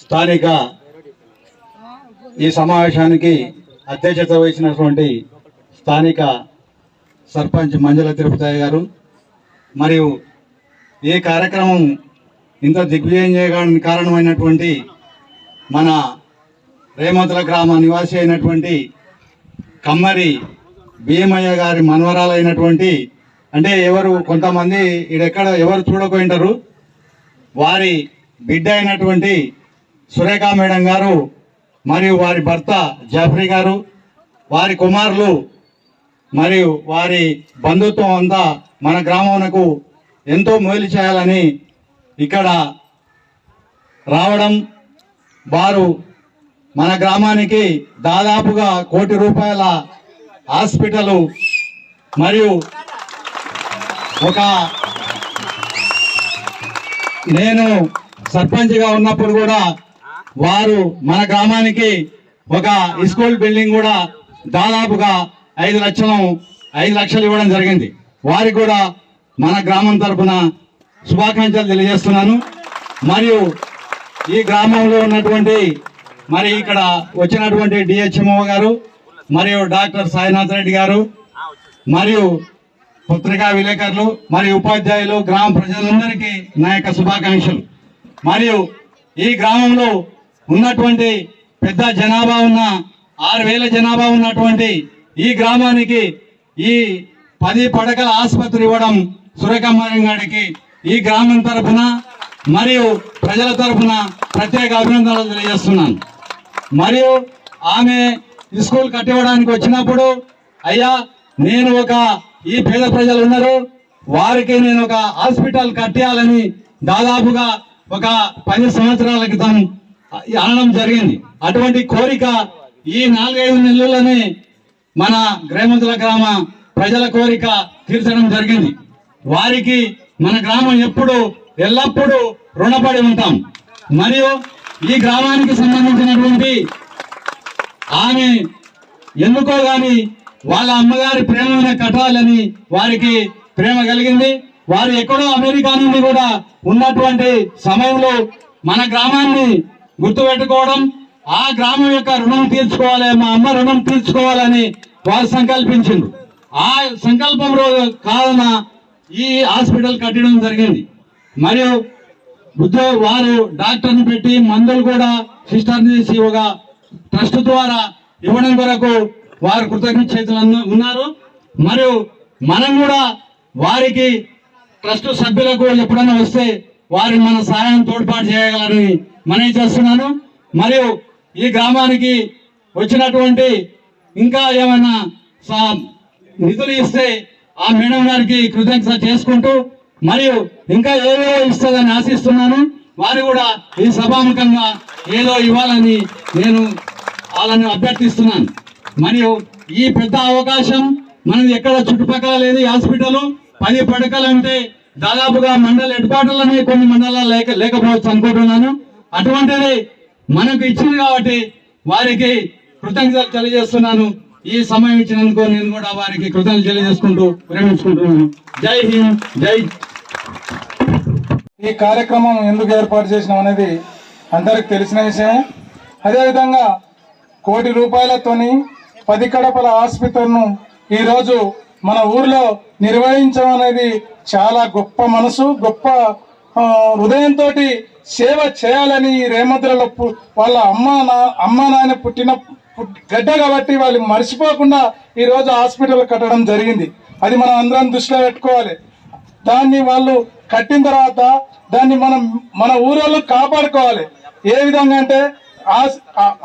స్థానిక ఈ సమావేశానికి అధ్యక్షత వహించినటువంటి స్థానిక సర్పంచ్ మంజుల తిరుపతయ్య గారు మరియు ఈ కార్యక్రమం ఇంత దిగ్విజయం చేయడానికి కారణమైనటువంటి మన రేమతుల గ్రామ నివాసి అయినటువంటి కమ్మరి భీమయ్య గారి మనవరాలైనటువంటి అంటే ఎవరు కొంతమంది ఈడెక్కడ ఎవరు చూడకపోయింటారు వారి బిడ్డ అయినటువంటి సురేఖ మేడం గారు మరియు వారి భర్త జాఫ్రీ గారు వారి కుమారులు మరియు వారి బంధుత్వం అంతా మన గ్రామమునకు ఎంతో మేలు చేయాలని ఇక్కడ రావడం వారు మన గ్రామానికి దాదాపుగా కోటి రూపాయల హాస్పిటల్ మరియు ఒక నేను సర్పంచ్గా ఉన్నప్పుడు కూడా వారు మన గ్రామానికి ఒక స్కూల్ బిల్డింగ్ కూడా దాదాపుగా ఐదు లక్షలు ఐదు లక్షలు ఇవ్వడం జరిగింది. వారికి కూడా మన గ్రామం తరఫున శుభాకాంక్షలు తెలియజేస్తున్నాను. మరియు ఈ గ్రామంలో ఉన్నటువంటి మరి ఇక్కడ వచ్చినటువంటి డిహెచ్ఎంఓ గారు మరియు డాక్టర్ సాయినాథ్ రెడ్డి గారు మరియు పత్రికా విలేకరులు మరియు ఉపాధ్యాయులు గ్రామ ప్రజలందరికీ నా యొక్క శుభాకాంక్షలు. మరియు ఈ గ్రామంలో ఉన్నటువంటి పెద్ద జనాభా ఉన్న ఆరు వేల జనాభా ఉన్నటువంటి ఈ గ్రామానికి ఈ పది పడకల ఆసుపత్రి ఇవ్వడం సురేఖమ్మ గారికి ఈ గ్రామం తరఫున మరియు ప్రజల తరఫున ప్రత్యేక అభినందనలు తెలియజేస్తున్నాను. మరియు ఆమె స్కూల్ కట్టివ్వడానికి వచ్చినప్పుడు అయ్యా నేను ఒక ఈ పేద ప్రజలు ఉన్నారు వారికి నేను ఒక హాస్పిటల్ కట్టేయాలని దాదాపుగా ఒక పది సంవత్సరాల క్రితం అనడం జరిగింది. అటువంటి కోరిక ఈ నాలుగైదు నెలల్లోనే మన గ్రామంతుల గ్రామ ప్రజల కోరిక తీర్చడం జరిగింది. వారికి మన గ్రామం ఎప్పుడు ఎల్లప్పుడూ రుణపడి ఉంటాం. మరియు ఈ గ్రామానికి సంబంధించినటువంటి ఆమె ఎందుకో గాని వాళ్ళ అమ్మగారి ప్రేమను కట్టాలని వారికి ప్రేమ కలిగింది. వారు ఎక్కడో అమెరికా నుండి కూడా ఉన్నటువంటి సమయంలో మన గ్రామాన్ని గుర్తుపెట్టుకోవడం ఆ గ్రామం యొక్క రుణం తీర్చుకోవాలి మా అమ్మ రుణం తీర్చుకోవాలని వారు సంకల్పించింది. ఆ సంకల్పం రోజు కావున ఈ హాస్పిటల్ కట్టడం జరిగింది. మరియు బుద్ధ వారు డాక్టర్ని పెట్టి మందులు కూడా సిస్టర్ చేసి ఒక ట్రస్ట్ ద్వారా ఇవ్వడం కొరకు వారు కృతజ్ఞ చేతులు ఉన్నారు. మరియు మనం కూడా వారికి ట్రస్ట్ సభ్యులకు ఎప్పుడైనా వస్తే వారిని మన సహాయం తోడ్పాటు చేయగలరని మనవి చేస్తున్నాను. మరియు ఈ గ్రామానికి వచ్చినటువంటి ఇంకా ఏమైనా నిధులు ఇస్తే ఆ మేడం గారికి కృతజ్ఞత చేసుకుంటూ మరియు ఇంకా ఏవేవో ఇస్తుందని ఆశిస్తున్నాను. వారు కూడా ఈ సభాముఖంగా ఏదో ఇవ్వాలని నేను వాళ్ళని అభ్యర్థిస్తున్నాను. మరియు ఈ పెద్ద అవకాశం మనది ఎక్కడ చుట్టుపక్కల లేదు హాస్పిటల్ పది పడకలు అంటే దాదాపుగా మండల హెడ్ కొన్ని మండలాలు లేక లేకపోవచ్చు అనుకుంటున్నాను. అటువంటిది మనకు ఇచ్చింది కాబట్టి వారికి కృతజ్ఞతలు తెలియజేస్తున్నాను. ఈ సమయం ఇచ్చినందుకు నేను కూడా వారికి కృతజ్ఞతలు తెలియజేసుకుంటూ ప్రేమించుకుంటున్నాను జై హింద్ జై ఈ కార్యక్రమం ఎందుకు ఏర్పాటు చేసినాం అనేది అందరికి తెలిసిన విషయమే. అదేవిధంగా కోటి రూపాయలతోని పది కడపల ఆసుపత్రులను ఈరోజు మన ఊర్లో నిర్వహించడం అనేది చాలా గొప్ప మనసు గొప్ప హృదయంతో సేవ చేయాలని ఈ రేమద్రలో పు- వాళ్ళ అమ్మ నా అమ్మ నాయన పుట్టిన గడ్డ కాబట్టి వాళ్ళు మర్చిపోకుండా ఈరోజు హాస్పిటల్ కట్టడం జరిగింది. అది మనం అందరం దృష్టిలో పెట్టుకోవాలి. దాన్ని వాళ్ళు కట్టిన తర్వాత దాన్ని మనం మన ఊరోళ్ళు కాపాడుకోవాలి. ఏ విధంగా అంటే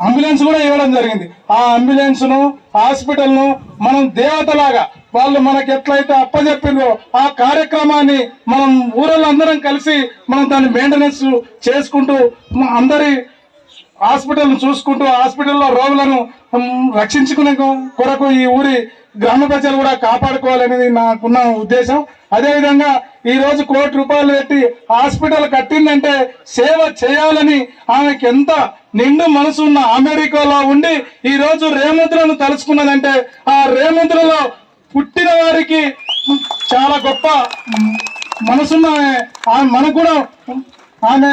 అంబులెన్స్ కూడా ఇవ్వడం జరిగింది. ఆ అంబులెన్స్ను హాస్పిటల్ను మనం దేవతలాగా వాళ్ళు మనకి ఎట్లయితే అప్పజెప్పిందో ఆ కార్యక్రమాన్ని మనం ఊరోళ్ళందరం కలిసి మనం దాన్ని మెయింటెనెన్స్ చేసుకుంటూ అందరి హాస్పిటల్ చూసుకుంటూ హాస్పిటల్లో రోగులను రక్షించుకునే కొరకు ఈ ఊరి గ్రామ ప్రజలు కూడా కాపాడుకోవాలనేది నాకున్న ఉద్దేశం. అదేవిధంగా ఈరోజు కోటి రూపాయలు పెట్టి హాస్పిటల్ కట్టిందంటే సేవ చేయాలని ఆమెకి ఎంత నిండు మనసు ఉన్న అమెరికాలో ఉండి ఈ రోజు రేముద్రను తలుచుకున్నదంటే ఆ రేముద్రలో పుట్టిన వారికి చాలా గొప్ప మనసున్న ఆమె. మనకు కూడా ఆమె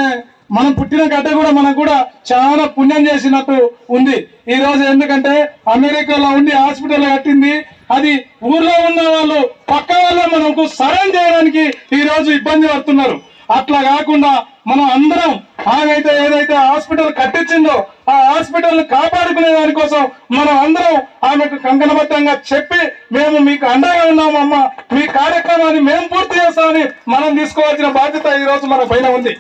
మనం పుట్టిన గడ్డ కూడా మనకు కూడా చాలా పుణ్యం చేసినట్టు ఉంది. ఈ రోజు ఎందుకంటే అమెరికాలో ఉండి హాస్పిటల్ కట్టింది. అది ఊర్లో ఉన్న వాళ్ళు పక్క వాళ్ళే మనకు సరైన చేయడానికి ఈ రోజు ఇబ్బంది పడుతున్నారు. అట్లా కాకుండా మనం అందరం ఆమెతే ఏదైతే హాస్పిటల్ కట్టించిందో ఆ హాస్పిటల్ కాపాడుకునే దానికోసం మనం అందరం ఆమెకు కంకణబద్ధంగా చెప్పి మేము మీకు అండగా ఉన్నామమ్మా. మీ కార్యక్రమాన్ని మేము పూర్తి చేస్తామని మనం తీసుకోవాల్సిన బాధ్యత ఈ రోజు మన పైన ఉంది.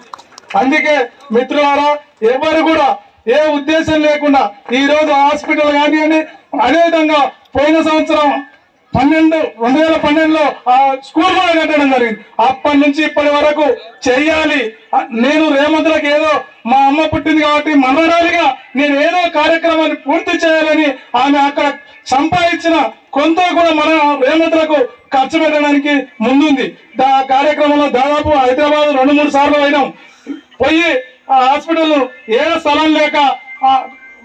అందుకే మిత్రులారా ఎవరు కూడా ఏ ఉద్దేశం లేకుండా ఈ రోజు హాస్పిటల్ కానివ్వండి అదేవిధంగా పోయిన సంవత్సరం పన్నెండు రెండు వేల పన్నెండులో ఆ స్కూల్ కూడా కట్టడం జరిగింది. అప్పటి నుంచి ఇప్పటి వరకు చెయ్యాలి నేను రేమంతులకు ఏదో మా అమ్మ పుట్టింది కాబట్టి మనవరాలిగా నేను ఏదో కార్యక్రమాన్ని పూర్తి చేయాలని ఆమె అక్కడ సంపాదించిన కొంత కూడా మన రేమంతులకు ఖర్చు పెట్టడానికి ముందుంది. దా ఆ కార్యక్రమంలో దాదాపు హైదరాబాద్ రెండు మూడు సార్లు అయినాం పోయి ఆ హాస్పిటల్ ఏ స్థలం లేక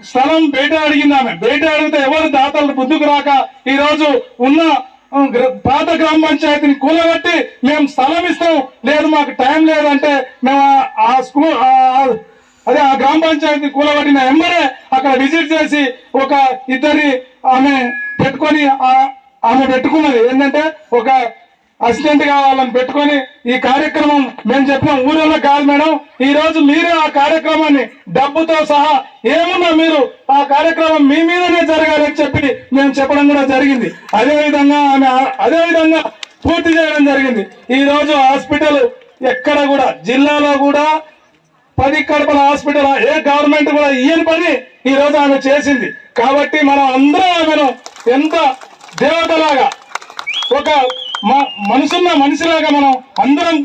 స్థలం బయట అడిగింది ఆమె. బయట అడిగితే ఎవరు దాతలు ముందుకు రాక ఈ రోజు ఉన్న పాత గ్రామ పంచాయతీని కూలగొట్టి మేము స్థలం ఇస్తాం. లేదు మాకు టైం లేదంటే మేము ఆ- స్కూల్ అదే ఆ గ్రామ పంచాయతీ కూలగొట్టిన ఎమ్మరే అక్కడ విజిట్ చేసి ఒక ఇద్దరిని ఆమె పెట్టుకొని ఆమె పెట్టుకున్నది. ఏంటంటే ఒక అసిస్టెంట్గా వాళ్ళని పెట్టుకొని ఈ కార్యక్రమం మేము చెప్పినాం. ఊరిలో కాదు మేడం ఈ రోజు మీరే ఆ కార్యక్రమాన్ని డబ్బుతో సహా ఏమున్నా మీరు ఆ కార్యక్రమం మీ మీదనే జరగాలని చెప్పి మేము చెప్పడం కూడా జరిగింది. అదే విధంగా ఆమె అదే విధంగా పూర్తి చేయడం జరిగింది. ఈ రోజు హాస్పిటల్ ఎక్కడ కూడా జిల్లాలో కూడా పది కడపల హాస్పిటల్ ఏ గవర్నమెంట్ కూడా ఇయ్యని పని ఈ రోజు ఆమె చేసింది. కాబట్టి మనం అందరం ఆమెను ఎంత దేవతలాగా ఒక మా మనసున్న మనిషిలాగా మనం అందరం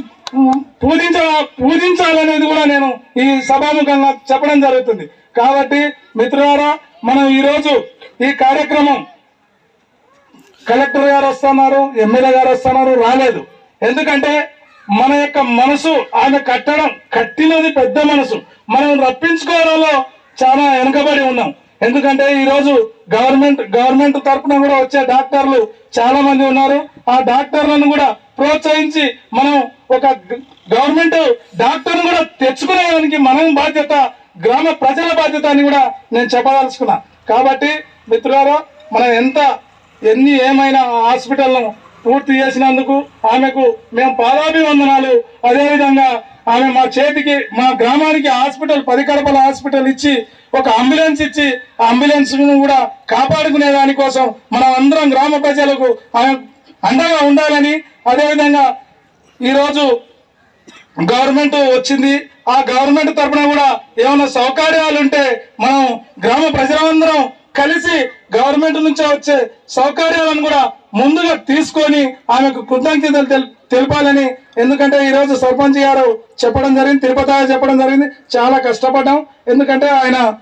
పూజించ పూజించాలనేది కూడా నేను ఈ సభాముఖంగా చెప్పడం జరుగుతుంది. కాబట్టి మిత్రులారా మనం ఈరోజు ఈ కార్యక్రమం కలెక్టర్ గారు వస్తున్నారు ఎమ్మెల్యే గారు వస్తున్నారు రాలేదు. ఎందుకంటే మన యొక్క మనసు ఆమె కట్టడం కట్టినది పెద్ద మనసు. మనం రప్పించుకోవడంలో చాలా వెనుకబడి ఉన్నాం. ఎందుకంటే ఈరోజు గవర్నమెంట్ గవర్నమెంట్ తరపున కూడా వచ్చే డాక్టర్లు చాలా మంది ఉన్నారు. ఆ డాక్టర్లను కూడా ప్రోత్సహించి మనం ఒక గవర్నమెంట్ డాక్టర్ను కూడా తెచ్చుకునేదానికి మనం బాధ్యత గ్రామ ప్రజల బాధ్యత అని కూడా నేను చెప్పదలుచుకున్నా. కాబట్టి మిత్రులారా మనం ఎంత ఎన్ని ఏమైనా హాస్పిటల్ను పూర్తి చేసినందుకు ఆమెకు మేము పాదాభివందనాలు. అదేవిధంగా ఆమె మా చేతికి మా గ్రామానికి హాస్పిటల్ పది కడపల హాస్పిటల్ ఇచ్చి ఒక అంబులెన్స్ ఇచ్చి ఆ అంబులెన్స్ను కూడా కాపాడుకునే దానికోసం మనం అందరం గ్రామ ప్రజలకు ఆమె అండగా ఉండాలని అదేవిధంగా ఈరోజు గవర్నమెంట్ వచ్చింది. ఆ గవర్నమెంట్ తరపున కూడా ఏమైనా సౌకర్యాలు ఉంటే మనం గ్రామ ప్రజలందరం కలిసి గవర్నమెంట్ నుంచి వచ్చే సౌకర్యాలను కూడా ముందుగా తీసుకొని ఆమెకు కృతజ్ఞతలు తెల్- తెలపాలని ఎందుకంటే ఈరోజు సర్పంచ్ గారు చెప్పడం జరిగింది తిరుపతి చెప్పడం జరిగింది. చాలా కష్టపడ్డాం. ఎందుకంటే ఆయన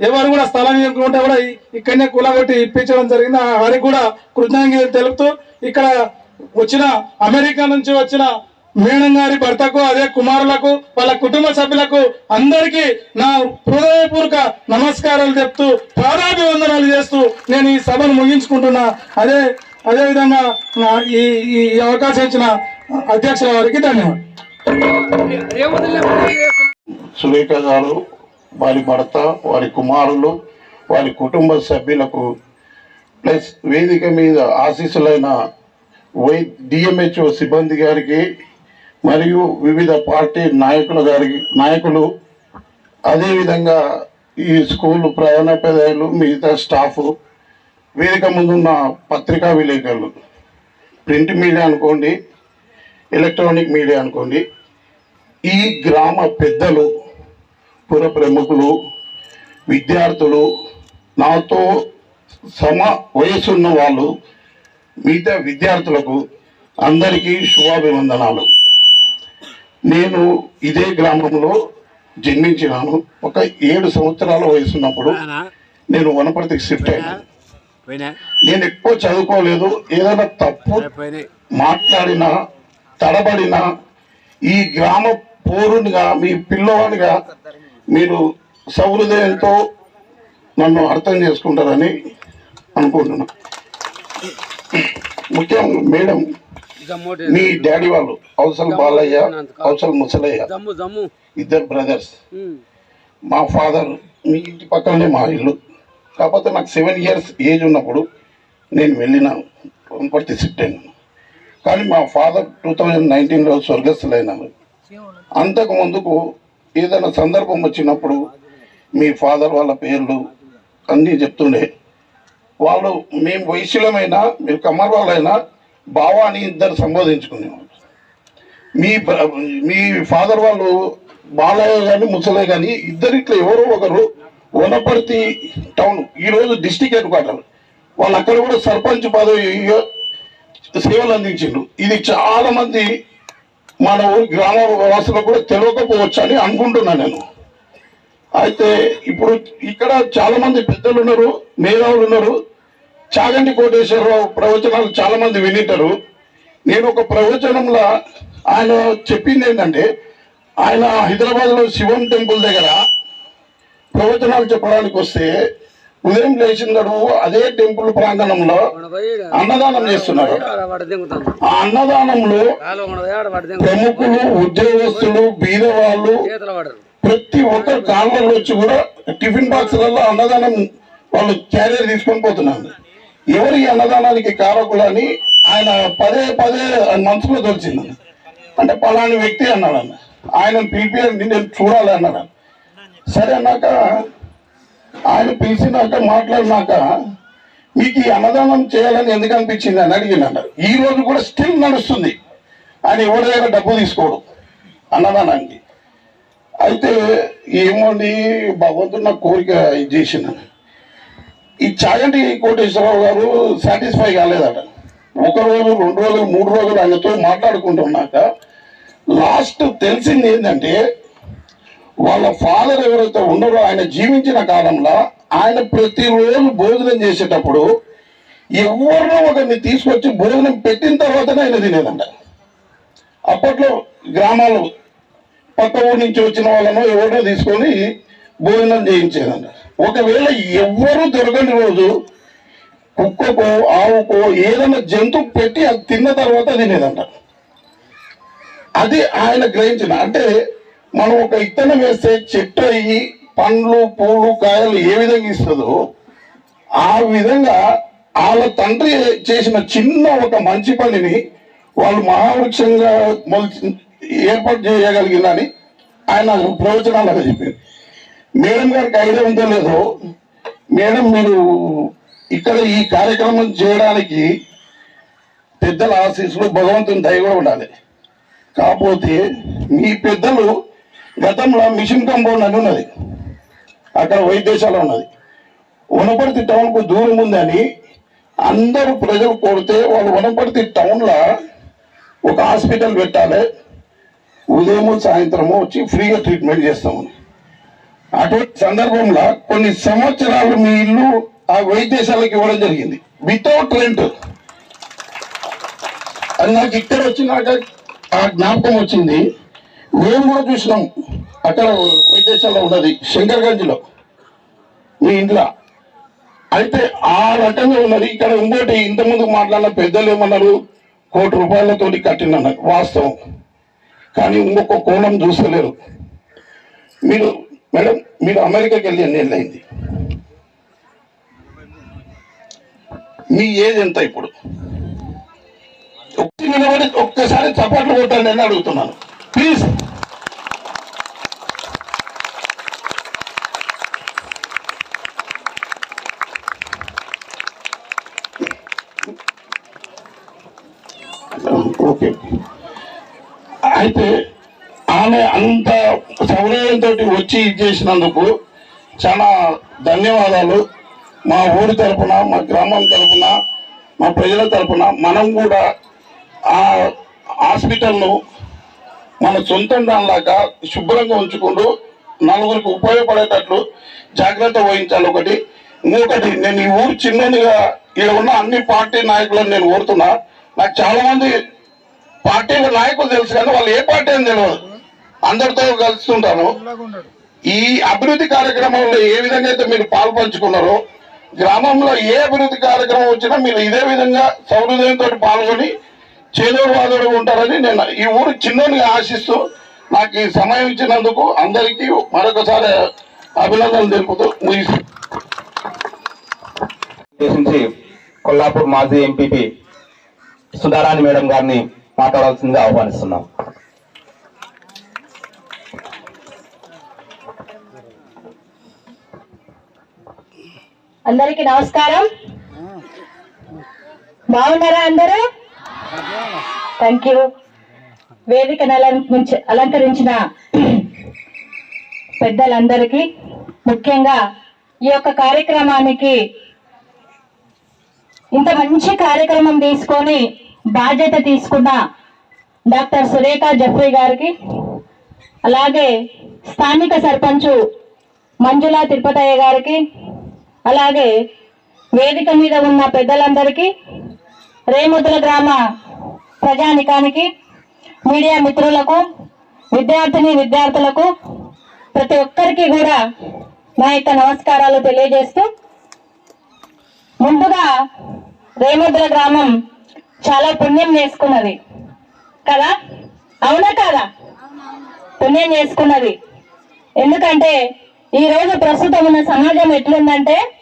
ఎవరు కూడా స్థలం ఇవ్వకుంటే కూడా ఇక్కడనే కూలగొట్టి ఇప్పించడం జరిగింది. ఆ వారికి కూడా కృతజ్ఞతలు తెలుపుతూ ఇక్కడ వచ్చిన అమెరికా నుంచి వచ్చిన మేడం గారి భర్తకు అదే కుమారులకు వాళ్ళ కుటుంబ సభ్యులకు అందరికీ నా హృదయపూర్వక నమస్కారాలు చెప్తూ పాదాభివందనాలు చేస్తూ నేను ఈ సభను ముగించుకుంటున్నా. అదే అదే విధంగా నా ఈ ఈ ఈ అవకాశం ఇచ్చిన అధ్యక్షుల వారికి ధన్యవాదాలు. సురేఖ గారు వారి భర్త వారి కుమారులు వారి కుటుంబ సభ్యులకు ప్లస్ వేదిక మీద ఆశీస్సులైన వై డిఎంహెచ్ఓ సిబ్బంది గారికి మరియు వివిధ పార్టీ నాయకుల గారికి నాయకులు అదేవిధంగా ఈ స్కూల్ ప్రయాణోపాధ్యాయులు మిగతా స్టాఫ్ వేదిక ముందున్న పత్రికా విలేకరులు. ప్రింట్ మీడియా అనుకోండి ఎలక్ట్రానిక్ మీడియా అనుకోండి ఈ గ్రామ పెద్దలు పుర ప్రముఖులు విద్యార్థులు నాతో సమ వయసున్న వాళ్ళు మిగతా విద్యార్థులకు అందరికీ శుభాభివందనాలు. నేను ఇదే గ్రామంలో జన్మించినాను. ఒక ఏడు సంవత్సరాల వయసున్నప్పుడు నేను. వనపర్తికి షిఫ్ట్ అయినాను పోయినా? నేను ఎక్కువ చదువుకోలేదు. ఏదైనా తప్పు మాట్లాడినా తడబడినా ఈ గ్రామ పౌరునిగా మీ పిల్లవాడిగా మీరు సౌహృదయంతో నన్ను అర్థం చేసుకుంటారని అనుకుంటున్నా. ముఖ్యంగా మేడం మీ డాడీ వాళ్ళు అవసరం బాలయ్య అవసరం ముసలయ్య ఇద్దరు బ్రదర్స్. మా ఫాదర్ మీ ఇంటి పక్కనే మా ఇల్లు. కాకపోతే నాకు సెవెన్ ఇయర్స్ ఏజ్ ఉన్నప్పుడు నేను వెళ్ళినాను వనపర్తి షిఫ్ట్ అయినాను కానీ మా ఫాదర్ టూ థౌజండ్ నైన్టీన్లో స్వర్గస్థులైనారు. అంతకు ముందుకు ఏదైనా సందర్భం వచ్చినప్పుడు మీ ఫాదర్ వాళ్ళ పేర్లు అన్నీ చెప్తుండే. వాళ్ళు మేము వైశ్యులమైనా మీరు కమ్మర్ వాళ్ళైనా బావా అని ఇద్దరు సంబోధించుకునేవాళ్ళు మీ మీ ఫాదర్ వాళ్ళు బాలయ్య కానీ ముసలయ్య కానీ ఇద్దరిట్లో ఎవరో ఒకరు వనపర్తి టౌన్ ఈరోజు డిస్టిక్ హెడ్ క్వార్టర్. వాళ్ళు అక్కడ కూడా సర్పంచ్ పదవి సేవలు అందించిండ్రు. ఇది చాలా మంది మన ఊరి గ్రామ వాసులకు కూడా తెలియకపోవచ్చు అని అనుకుంటున్నాను నేను. అయితే ఇప్పుడు ఇక్కడ చాలా మంది పెద్దలు ఉన్నారు మేధావులు ఉన్నారు. చాగంటి కోటేశ్వరరావు ప్రవచనాలు చాలా మంది వినిటారు. నేను ఒక ప్రవచనంలో ఆయన చెప్పింది ఏంటంటే ఆయన హైదరాబాద్లో శివం టెంపుల్ దగ్గర ప్రవచనాలు చెప్పడానికి వస్తే ఉదయం లేచిందడు అదే టెంపుల్ ప్రాంగణంలో అన్నదానం చేస్తున్నారు. ఆ అన్నదానంలో ప్రముఖులు ఉద్యోగస్తులు బీదవాళ్ళు ప్రతి ఒక్కరు కాళ్ళలో వచ్చి కూడా టిఫిన్ బాక్స్లలో అన్నదానం వాళ్ళు క్యారియర్ తీసుకొని పోతున్నారు. ఎవరి అన్నదానానికి కారకులని ఆయన పదే పదే మనసులో దొరిచింది అంటే పలాని వ్యక్తి అన్నాడు అన్న ఆయన పిలిపియండి నేను చూడాలి అన్నాడు సరే అన్నాక ఆయన పిలిచినాక మాట్లాడినాక మీకు ఈ అన్నదానం చేయాలని ఎందుకు అనిపించింది అని అడిగినాడు ఈ రోజు కూడా స్టిల్ నడుస్తుంది. ఆయన ఎవరి దగ్గర డబ్బు తీసుకోడు అన్నదానానికి. అయితే ఏమోండి భగవంతుడు నా కోరిక ఇది చేసినాను ఈ చాగంటి కోటేశ్వరరావు గారు సాటిస్ఫై కాలేదట. ఒక రోజు రెండు రోజులు మూడు రోజులు ఆయనతో మాట్లాడుకుంటున్నాక లాస్ట్ తెలిసింది ఏంటంటే వాళ్ళ ఫాదర్ ఎవరైతే ఉన్నారో ఆయన జీవించిన కాలంలో ఆయన ప్రతిరోజు భోజనం చేసేటప్పుడు ఎవరినో ఒకరిని తీసుకొచ్చి భోజనం పెట్టిన తర్వాతనే ఆయన తినేదంట. అప్పట్లో గ్రామాలు పక్క ఊరి నుంచి వచ్చిన వాళ్ళనో ఎవరినో తీసుకొని భోజనం చేయించేదంట. ఒకవేళ ఎవ్వరూ దొరకని రోజు కుక్కకో ఆవుకో ఏదైనా జంతువు పెట్టి అది తిన్న తర్వాత తినేదంట. అది ఆయన గ్రహించిన. అంటే మనం ఒక ఇత్తనం వేస్తే చెట్టు అయ్యి పండ్లు పూలు కాయలు ఏ విధంగా ఇస్తుందో ఆ విధంగా వాళ్ళ తండ్రి చేసిన చిన్న ఒక మంచి పనిని వాళ్ళు మహావృక్షంగా మొలిచి ఏర్పాటు చేయగలిగిందని ఆయన ప్రవచనాలుగా చెప్పింది మేడం గారికి ఐడియా ఉందో లేదో మేడం మీరు ఇక్కడ ఈ కార్యక్రమం చేయడానికి పెద్దల ఆశీస్సులు భగవంతుని దయ కూడా ఉండాలి. కాకపోతే మీ పెద్దలు గతంలో మిషన్ కంపౌండ్ అని ఉన్నది. అక్కడ వైద్యశాల ఉన్నది. వనపర్తి టౌన్కు దూరం ఉందని అందరూ ప్రజలు కోరితే వాళ్ళు వనపర్తి టౌన్లో ఒక హాస్పిటల్ పెట్టాలి. ఉదయము సాయంత్రము వచ్చి ఫ్రీగా ట్రీట్మెంట్ చేస్తామని అటువంటి సందర్భంలో కొన్ని సంవత్సరాలు మీ ఇల్లు ఆ వైద్యశాలకి ఇవ్వడం జరిగింది. వితౌట్ రెంట్ అది నాకు ఇక్కడ వచ్చినాక ఆ జ్ఞాపకం వచ్చింది. మేము కూడా చూసినాం. అక్కడ వైద్యశాల ఉన్నది శంకర్గంజ్లో. మీ ఇంట్లో. అయితే ఆ రకంగా ఉన్నది. ఇక్కడ ఇంకోటి ఇంతకుముందు మాట్లాడిన పెద్దలు ఏమన్నారు? కోటి రూపాయలతో కట్టిన వాస్తవం. కానీ ఇంకొక కోణం చూసలేరు మీరు మేడం మీరు అమెరికాకి వెళ్ళి ఎన్ని అయింది మీ ఏజ్ ఎంత ఇప్పుడు? ఒకటి నిలబడి ఒక్కసారి చప్పట్లు కొట్టండి అని అడుగుతున్నాను. ప్లీజ్ ఓకే అయితే ఆమె అంత సౌలభ్యంతో వచ్చి ఇది చేసినందుకు చాలా ధన్యవాదాలు. మా ఊరి తరపున మా గ్రామం తరపున మా ప్రజల తరపున మనం కూడా ఆ హాస్పిటల్ను మన సొంతం దానిలాగా శుభ్రంగా ఉంచుకుంటూ నలుగురికి ఉపయోగపడేటట్లు జాగ్రత్త వహించాలి ఒకటి. ఇంకొకటి నేను ఈ ఊరు చిన్నదిగా ఇక్కడ ఉన్న అన్ని పార్టీ నాయకులను నేను కోరుతున్నా. నాకు చాలా మంది పార్టీల నాయకులు తెలుసు కానీ వాళ్ళు ఏ పార్టీ అని తెలియదు అందరితో కలుస్తుంటాను ఈ అభివృద్ధి కార్యక్రమంలో ఏ విధంగా అయితే మీరు పాల్పంచుకున్నారో గ్రామంలో ఏ అభివృద్ధి కార్యక్రమం వచ్చినా మీరు ఇదే విధంగా సౌహృదయంతో పాల్గొని చేదోడు వాదోడు ఉంటారని నేను ఈ ఊరు చిన్నని ఆశిస్తూ నాకు ఈ సమయం ఇచ్చినందుకు అందరికీ మరొకసారి అభినందనలు తెలుపుతూ ఉద్దేశించి కొల్లాపూర్ మాజీ ఎంపీపీ సుధారాణి మేడం గారిని మాట్లాడాల్సిందిగా ఆహ్వానిస్తున్నాం. అందరికి నమస్కారం. బాగున్నారా అందరూ? థ్యాంక్ యూ వేదికను అలంకరించి అలంకరించిన పెద్దలందరికీ ముఖ్యంగా ఈ యొక్క కార్యక్రమానికి ఇంత మంచి కార్యక్రమం తీసుకొని బాధ్యత తీసుకున్న డాక్టర్ సురేఖ జఫ్రీ గారికి అలాగే స్థానిక సర్పంచు మంజుల తిరుపతయ్య గారికి అలాగే వేదిక మీద ఉన్న పెద్దలందరికీ రేముద్ర గ్రామ ప్రజానికానికి మీడియా మిత్రులకు విద్యార్థిని విద్యార్థులకు ప్రతి ఒక్కరికి కూడా నా యొక్క నమస్కారాలు తెలియజేస్తూ ముందుగా రేముద్ర గ్రామం చాలా పుణ్యం చేసుకున్నది. కదా? అవునా కాదా? పుణ్యం చేసుకున్నది. ఎందుకంటే ఈరోజు ప్రస్తుతం ఉన్న సమాజం ఎట్లుందంటే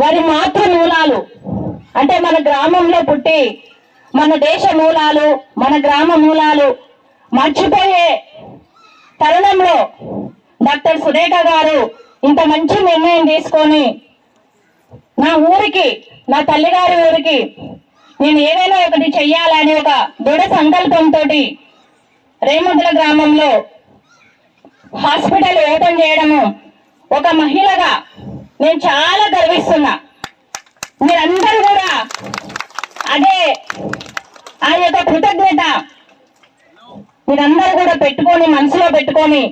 వారి మాతృ మూలాలు. అంటే మన గ్రామంలో పుట్టి మన దేశ మూలాలు మన గ్రామ మూలాలు మర్చిపోయే తరుణంలో డాక్టర్ సురేఖ గారు ఇంత మంచి నిర్ణయం తీసుకొని నా ఊరికి నా తల్లిగారి ఊరికి నేను ఏదైనా ఒకటి చెయ్యాలని ఒక దృఢ సంకల్పంతో రేముద్ర గ్రామంలో హాస్పిటల్ ఓపెన్ చేయడము ఒక మహిళగా నేను చాలా గర్విస్తున్నా. మీరందరూ కూడా అదే ఆ యొక్క కృతజ్ఞత మీరందరూ కూడా పెట్టుకొని మనసులో పెట్టుకొని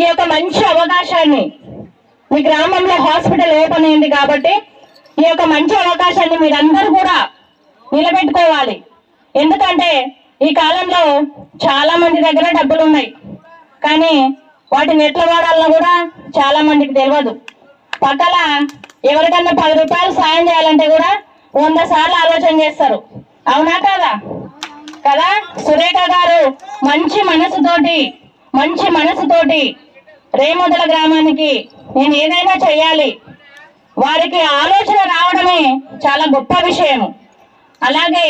ఈ యొక్క మంచి అవకాశాన్ని మీ గ్రామంలో హాస్పిటల్ ఓపెన్ అయింది కాబట్టి ఈ యొక్క మంచి అవకాశాన్ని మీరందరూ కూడా నిలబెట్టుకోవాలి. ఎందుకంటే ఈ కాలంలో చాలా మంది దగ్గర డబ్బులు ఉన్నాయి. కానీ వాటిని ఎట్లా వాడాలన్నా కూడా చాలా మందికి తెలియదు. పక్కల ఎవరికన్నా పది రూపాయలు సాయం చేయాలంటే కూడా వంద సార్లు ఆలోచన చేస్తారు. అవునా కదా? కదా? సురేఖ గారు మంచి మనసుతోటి మంచి మనసుతోటి రేముదల గ్రామానికి నేను ఏదైనా చేయాలి. వారికి ఆలోచన రావడమే చాలా గొప్ప విషయం అలాగే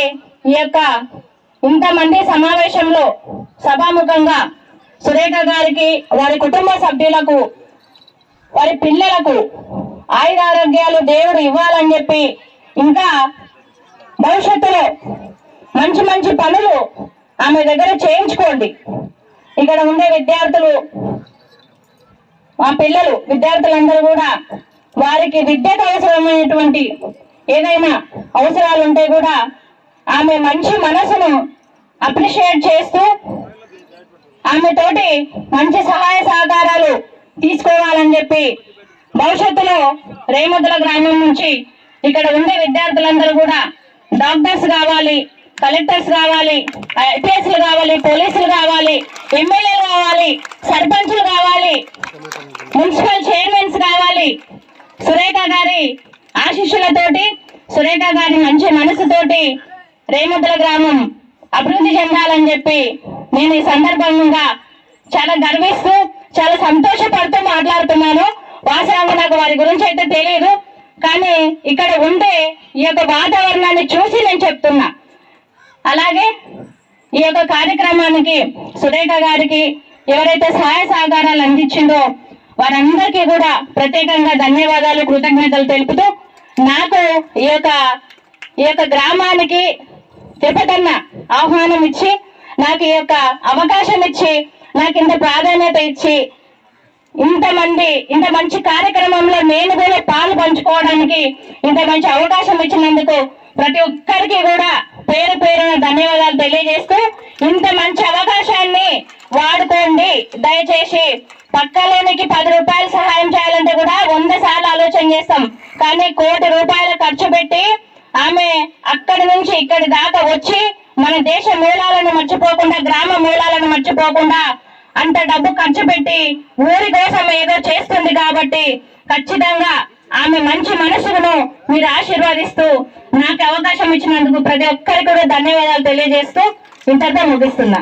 ఈ యొక్క ఇంతమంది సమావేశంలో సభాముఖంగా సురేఖ గారికి వారి కుటుంబ సభ్యులకు వారి పిల్లలకు ఆయురారోగ్యాలు దేవుడు ఇవ్వాలని చెప్పి ఇంకా భవిష్యత్తులో మంచి మంచి పనులు ఆమె దగ్గర చేయించుకోండి. ఇక్కడ ఉండే విద్యార్థులు మా పిల్లలు విద్యార్థులందరూ కూడా వారికి విద్యకు అవసరమైనటువంటి ఏదైనా అవసరాలు ఉంటే కూడా ఆమె మంచి మనసును అప్రిషియేట్ చేస్తూ ఆమె తోటి మంచి సహాయ సహకారాలు తీసుకోవాలని చెప్పి భవిష్యత్తులో రేముద్దుల గ్రామం నుంచి ఇక్కడ ఉండే విద్యార్థులందరూ కూడా డాక్టర్స్ కావాలి కలెక్టర్స్ కావాలి ఐపీఎస్లు కావాలి పోలీసులు కావాలి ఎమ్మెల్యేలు కావాలి సర్పంచులు కావాలి మున్సిపల్ చైర్మన్స్ కావాలి. సురేఖ గారి ఆశీస్సులతోటి సురేఖ గారి మంచి మనసుతోటి రేముద్ర గ్రామం అభివృద్ధి చెందాలని చెప్పి నేను ఈ సందర్భంగా చాలా గర్విస్తూ చాలా సంతోషపడుతూ మాట్లాడుతున్నాను. వాస్తవంగా నాకు వారి గురించి అయితే తెలియదు కానీ ఇక్కడ ఉండే ఈ యొక్క వాతావరణాన్ని చూసి నేను చెప్తున్నా. అలాగే ఈ యొక్క కార్యక్రమానికి సురేఖ గారికి ఎవరైతే సహాయ సహకారాలు అందించిందో వారందరికీ కూడా ప్రత్యేకంగా ధన్యవాదాలు కృతజ్ఞతలు తెలుపుతూ నాకు ఈ యొక్క ఈ యొక్క గ్రామానికి తిరుపతన్న ఆహ్వానం ఇచ్చి నాకు ఈ యొక్క అవకాశం ఇచ్చి నాకు ఇంత ప్రాధాన్యత ఇచ్చి ఇంతమంది ఇంత మంచి కార్యక్రమంలో నేను కూడా పాలు పంచుకోవడానికి ఇంత మంచి అవకాశం ఇచ్చినందుకు ప్రతి ఒక్కరికి కూడా పేరు పేరున ధన్యవాదాలు తెలియజేస్తూ ఇంత మంచి అవకాశాన్ని వాడుకోండి. దయచేసి పక్కలేనికి పది రూపాయలు సహాయం చేయాలంటే కూడా వంద సార్లు ఆలోచన చేస్తాం. కానీ కోటి రూపాయలు ఖర్చు పెట్టి ఆమె అక్కడి నుంచి ఇక్కడి దాకా వచ్చి మన దేశ మూలాలను మర్చిపోకుండా గ్రామ మూలాలను మర్చిపోకుండా అంత డబ్బు ఖర్చు పెట్టి ఊరి కోసం ఏదో చేస్తుంది కాబట్టి ఖచ్చితంగా ఆమె మంచి మనసును మీరు ఆశీర్వదిస్తూ నాకు అవకాశం ఇచ్చినందుకు ప్రతి ఒక్కరికి కూడా ధన్యవాదాలు తెలియజేస్తూ ఇంతటితో ముగిస్తున్నా.